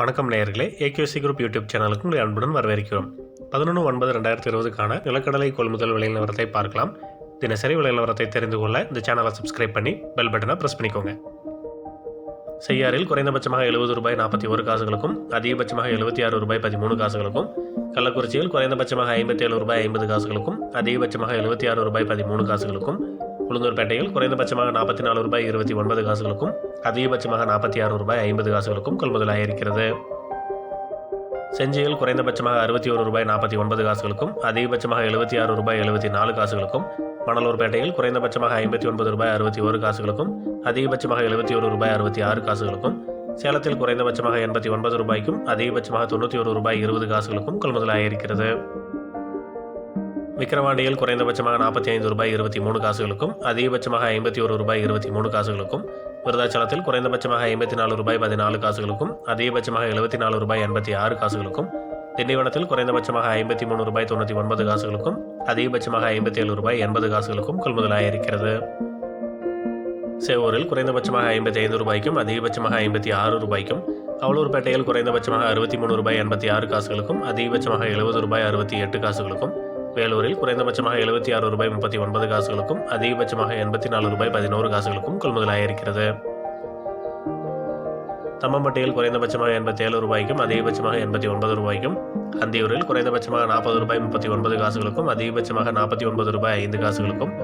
வணக்கம் நேயர்களே. AKC group YouTube சேனலுக்கு உங்களை அன்புடன் வரவேற்கிறோம். பதினொன்று ஒன்பது ரெண்டாயிரத்தி இருபதுக்கான நிலக்கடலை கொள்முதல் விலை நிலவரத்தை பார்க்கலாம். தினசரி விலை நிலவரத்தை தெரிந்து கொள்ள இந்த சேனலை சப்ஸ்கிரைப் பண்ணி பெல் பட்டனை ப்ரெஸ் பண்ணிக்கோங்க. செய்யாறில் குறைந்தபட்சமாக எழுபது ரூபாய் நாற்பத்தி ஒரு காசுகளுக்கும் அதிகபட்சமாக எழுபத்தி ஆறு ரூபாய் பதிமூணு காசுகளுக்கும் கள்ளக்குறிச்சியில் குறைந்தபட்சமாக ஐம்பத்தி ஏழு ரூபாய் ஐம்பது காசுகளுக்கும் அதிகபட்சமாக எழுபத்தி ஆறு ரூபாய் பதிமூணு காசுகளுக்கும் உளுந்தூர்பேட்டையில் குறைந்தபட்சமாக நாற்பத்தி நாலு ரூபாய் இருபத்தி ஒன்பது காசுகளுக்கும் அதிகபட்சமாக நாற்பத்தி ஆறு ரூபாய் ஐம்பது காசுகளுக்கும் கொள்முதலாக இருக்கிறது செஞ்சியில் குறைந்தபட்சமாக அறுபத்தி ஒரு ரூபாய் நாற்பத்தி ஒன்பது காசுகளுக்கும் அதிகபட்சமாக எழுபத்தி ஆறு ரூபாய் எழுபத்தி நாலு காசுகளுக்கும் மணலூர்பேட்டையில் குறைந்தபட்சமாக ஐம்பத்தி ஒன்பது ரூபாய் அறுபத்தி ஒரு காசுகளுக்கும் அதிகபட்சமாக எழுபத்தி ஒரு ரூபாய் அறுபத்தி ஆறு காசுகளுக்கும் சேலத்தில் குறைந்தபட்சமாக எண்பத்தி ஒன்பது ரூபாய்க்கும் அதிகபட்சமாக தொண்ணூற்றி ஒரு ரூபாய் இருபது காசுகளுக்கும் கொள்முதலாக இருக்கிறது விக்கிரவாண்டியில் குறைந்தபட்சமாக நாற்பத்தி ஐந்து ரூபாய் இருபத்தி மூணு காசுகளுக்கும் அதிகபட்சமாக ஐம்பத்தி ஒரு ரூபாய் இருபத்தி மூணு காசுகளுக்கும் விருதாச்சலத்தில் குறைந்தபட்சமாக ஐம்பத்தி நாலு ரூபாய் பதினாலு காசுகளுக்கும் அதிகபட்சமாக எழுபத்தி நாலு ரூபாய் எண்பத்தி ஆறு காசுகளுக்கும் திண்டிவனத்தில் குறைந்தபட்சமாக ஐம்பத்தி மூணு ரூபாய் தொண்ணூற்றி ஒன்பது காசுகளுக்கும் அதிகபட்சமாக ஐம்பத்தி ஏழு ரூபாய் எண்பது காசுகளுக்கும் கொள்முதலாக இருக்கிறது சேவூரில் குறைந்தபட்சமாக ஐம்பத்தி ஐந்து ரூபாய்க்கும் அதிகபட்சமாக ஐம்பத்தி ஆறு ரூபாய்க்கும் அவலூர்பேட்டையில் குறைந்தபட்சமாக அறுபத்தி மூணு ரூபாய் எண்பத்தி ஆறு காசுகளுக்கும் அதிகபட்சமாக எழுபது ரூபாய் அறுபத்தி எட்டு காசுகளுக்கும் வேலூரில் குறைந்தபட்சமாக எழுபத்தி ஆறு ரூபாய் முப்பத்தி ஒன்பது காசுகளுக்கும் அதிகபட்சமாக எண்பத்தி நாலு ரூபாய் பதினோரு காசுகளுக்கும் கொள்முதலாக இருக்கிறது தம்மம்பட்டியில் குறைந்தபட்சமாக எண்பத்தி ஏழு ரூபாய்க்கும் அதிகபட்சமாக எண்பத்தி ஒன்பது ரூபாய்க்கும் அந்தியூரில் குறைந்தபட்சமாக நாற்பது ரூபாய் முப்பத்தி ஒன்பது காசுகளுக்கும் அதிகபட்சமாக நாற்பத்தி ஒன்பது ரூபாய் ஐந்து காசுகளுக்கும்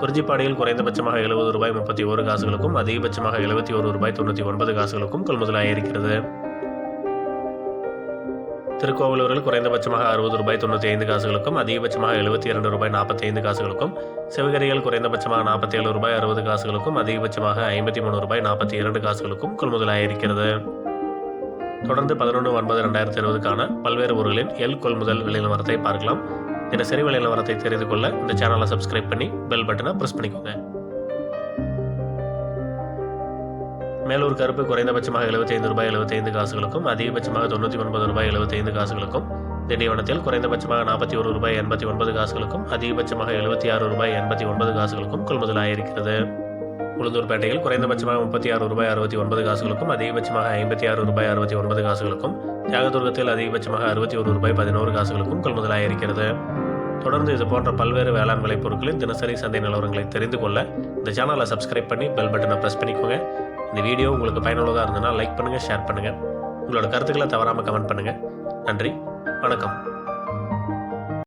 குறிஞ்சிப்பாடியில் குறைந்தபட்சமாக எழுபது ரூபாய் முப்பத்தி ஒரு காசுகளுக்கும் அதிகபட்சமாக எழுபத்தி ஒரு ரூபாய் தொண்ணூற்றி ஒன்பது காசுகளுக்கும் கொள்முதலாக இருக்கிறது திருக்கோவிலூரில் குறைந்தபட்சமாக அறுபது ரூபாய் தொண்ணூற்றி ஐந்து காசுகளுக்கும் அதிகபட்சமாக எழுபத்தி இரண்டு ரூபாய் நாற்பத்தி ஐந்து காசுகளுக்கும் சிவகரியில் குறைந்தபட்சமாக நாற்பத்தி ஏழு ரூபாய் அறுபது காசுகளுக்கும் அதிகபட்சமாக ஐம்பத்தி மூணு ரூபாய் நாற்பத்தி இரண்டு காசுகளுக்கும் கொள்முதலாக இருக்கிறது. தொடர்ந்து பதினொன்று ஒன்பது ரெண்டாயிரத்தி இருபதுக்கான பல்வேறு ஊர்களின் எல் கொள்முதல் விலை நிலவரத்தை பார்க்கலாம். தினசரி விலை நிலவரத்தை தெரிந்து கொள்ள இந்த சேனலை சப்ஸ்கிரைப் பண்ணி பெல் பட்டனை ப்ரெஸ் பண்ணிக்கோங்க. மேலூர் கருப்பு குறைந்தபட்சமாக எழுபத்தைந்து ரூபாய் எழுபத்தைந்து காசுகளுக்கும் அதிகபட்சமாக தொண்ணூற்றி ஒன்பது ரூபாய் எழுபத்தைந்து காசுகளுக்கும் திண்டிவனத்தில் குறைந்தபட்சமாக நாற்பத்தி ஒரு ரூபாய் எண்பத்தி ஒன்பது காசுகளுக்கும் அதிகபட்சமாக எழுபத்தி ஆறு ரூபாய் எண்பத்தி ஒன்பது காசுகளுக்கும் கொள்முதல் இருக்கிறது உளுந்தூர்பேட்டையில் குறைந்தபட்சமாக முப்பத்தி ஆறு ரூபாய் அறுபத்தி ஒன்பது காசுகளுக்கும் அதிகபட்சமாக ஐம்பத்தி ஆறு ரூபாய் அறுபத்தி ஒன்பது காசுகளுக்கும் தியாகதுர்கத்தில் அதிகபட்சமாக அறுபத்தி ஒரு ரூபாய் பதினோரு காசுகளுக்கும் கொள்முதலாக இருக்கிறது தொடர்ந்து இது போன்ற பல்வேறு வேளாண் விளைபொருட்களின் தினசரி சந்தை நிலவரங்களை தெரிந்து கொள்ள இந்த சேனலை சப்ஸ்கிரைப் பண்ணி பெல் பட்டனை ப்ரெஸ் பண்ணிக்கோங்க. இந்த வீடியோ உங்களுக்கு பயனுள்ளதாக இருந்ததுன்னா லைக் பண்ணுங்கள் ஷேர் பண்ணுங்கள் உங்களோட கருத்துக்களை தவறாமல் கமெண்ட் பண்ணுங்கள் நன்றி வணக்கம்.